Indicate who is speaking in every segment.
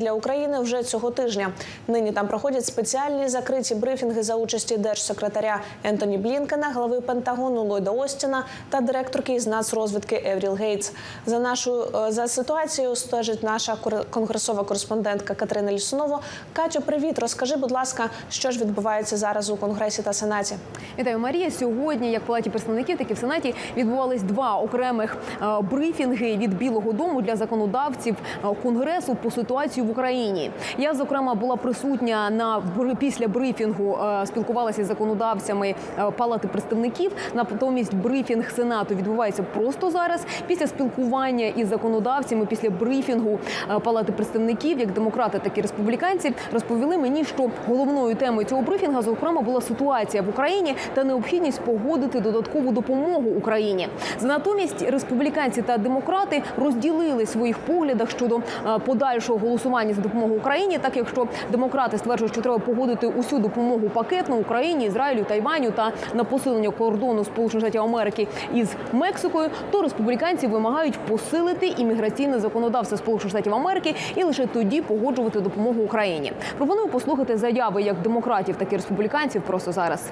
Speaker 1: Для України вже цього тижня нині там проходять спеціальні закриті брифінги за участі держсекретаря Ентоні Блінкена, глави Пентагону Ллойда Остіна та директорки із нацрозвідки Евріл Гейтс. За нашою е, за ситуацією стежить наша конгресова кореспондентка Катерина Лісунова. Катю, привіт, розкажи, будь ласка, що ж відбувається зараз у конгресі та сенаті.
Speaker 2: Вітаю, Марія. Сьогодні, як в палаті представників, так і в сенаті відбувались два окремих е, брифінги від Білого Дому для законодавців е, конгресу по ситуації в Україні. Я зокрема була присутня на після брифінгу, е, спілкувалася з законодавцями е, палати представників. Натомість брифінг сенату відбувається просто зараз. Після спілкування із законодавцями, після брифінгу е, палати представників, як демократи, так і республіканці, розповіли мені, що головною темою цього брифінга, зокрема, була ситуація в Україні та необхідність погодити додаткову допомогу Україні. Натомість республіканці та демократи розділили своїх поглядах щодо подальшого голосування за допомогу Україні. Так якщо демократи стверджують, що треба погодити усю допомогу пакетно Україні, Ізраїлю, Тайваню та на посилення кордону Сполучених Штатів Америки із Мексикою, то республіканці вимагають посилити імміграційне законодавство Сполучених Штатів Америки і лише тоді погоджувати допомогу Україні. Пропоную послухати заяви як демократів, так і республіканців просто зараз.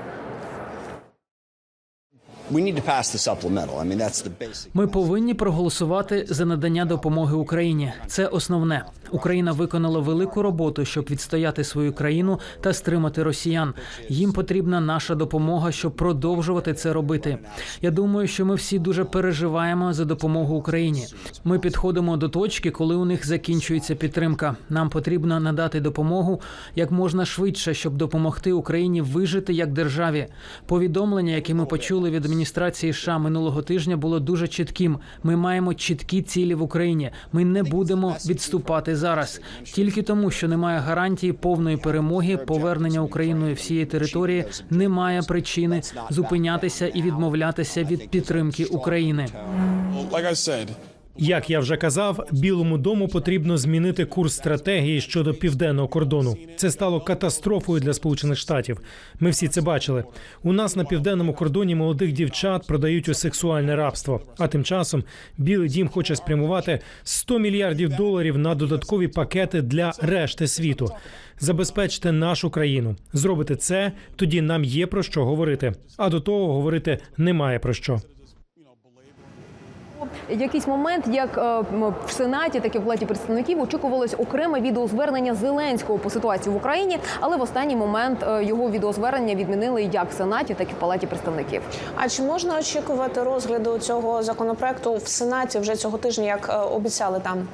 Speaker 3: Ми повинні проголосувати за надання допомоги Україні. Це основне. Україна виконала велику роботу, щоб відстояти свою країну та стримати росіян. Їм потрібна наша допомога, щоб продовжувати це робити. Я думаю, що ми всі дуже переживаємо за допомогу Україні. Ми підходимо до точки, коли у них закінчується підтримка. Нам потрібно надати допомогу як можна швидше, щоб допомогти Україні вижити як державі. Повідомлення, яке ми почули від адміністрації США минулого тижня, було дуже чітким. Ми маємо чіткі цілі в Україні. Ми не будемо відступати зараз, тільки тому, що немає гарантії повної перемоги, повернення Україною всієї території. Немає причини зупинятися і відмовлятися від підтримки України.
Speaker 4: Як я вже казав, Білому дому потрібно змінити курс стратегії щодо південного кордону. Це стало катастрофою для Сполучених Штатів. Ми всі це бачили. У нас на південному кордоні молодих дівчат продають у сексуальне рабство. А тим часом Білий дім хоче спрямувати 100 мільярдів доларів на додаткові пакети для решти світу. Забезпечте нашу країну. Зробите це, тоді нам є про що говорити. А до того говорити немає про що.
Speaker 2: Якийсь момент, як е, в сенаті, так і в палаті представників, очікувалось окреме відеозвернення Зеленського по ситуації в Україні, але в останній момент е, його відеозвернення відмінили як в сенаті, так і в палаті представників.
Speaker 1: А чи можна очікувати розгляду цього законопроекту в сенаті вже цього тижня, як е, обіцяли там?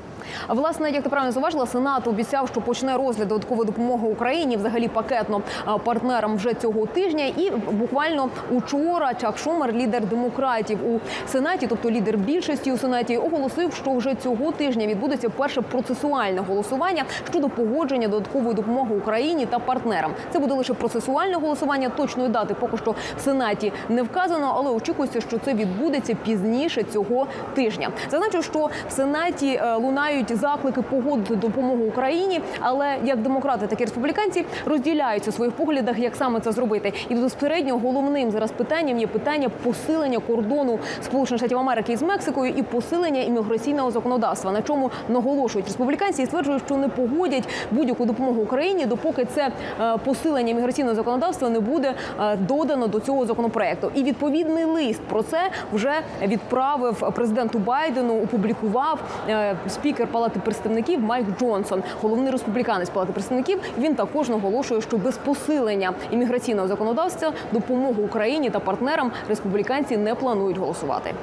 Speaker 2: Власне, як ти правильно зауважила, Сенат обіцяв, що почне розгляд додаткової допомоги Україні, взагалі пакетно партнерам вже цього тижня. І буквально учора Чак Шумер, лідер демократів у сенаті, тобто лідер більшості у сенаті, оголосив, що вже цього тижня відбудеться перше процесуальне голосування щодо погодження додаткової допомоги Україні та партнерам. Це буде лише процесуальне голосування. Точної дати поки що в сенаті не вказано, але очікується, що це відбудеться пізніше цього тижня. Зазначу, що в сенаті е, лунають заклики погодити допомогу Україні, але як демократи, так і республіканці розділяються у своїх поглядах, як саме це зробити. І безпосередньо головним зараз питанням є питання посилення кордону Сполучених Штатів Америки із Мексикою і посилення імміграційного законодавства, на чому наголошують республіканці і стверджують, що не погодять будь-яку допомогу Україні, допоки це е, посилення імміграційного законодавства не буде е, додано до цього законопроекту. І відповідний лист про це вже відправив президенту Байдену. Опублікував е, спікер Палати представників Майк Джонсон, головний республіканець Палати представників. Він також наголошує, що без посилення імміграційного законодавства допомогу Україні та партнерам республіканці не планують голосувати.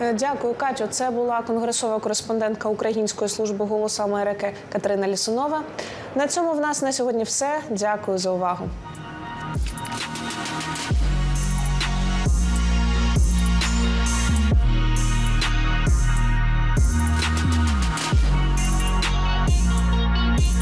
Speaker 1: Е, Дякую, Катю. Це була конгресова кореспондентка Української служби голосу Америки Катерина Лісунова. На цьому в нас на сьогодні все. Дякую за увагу.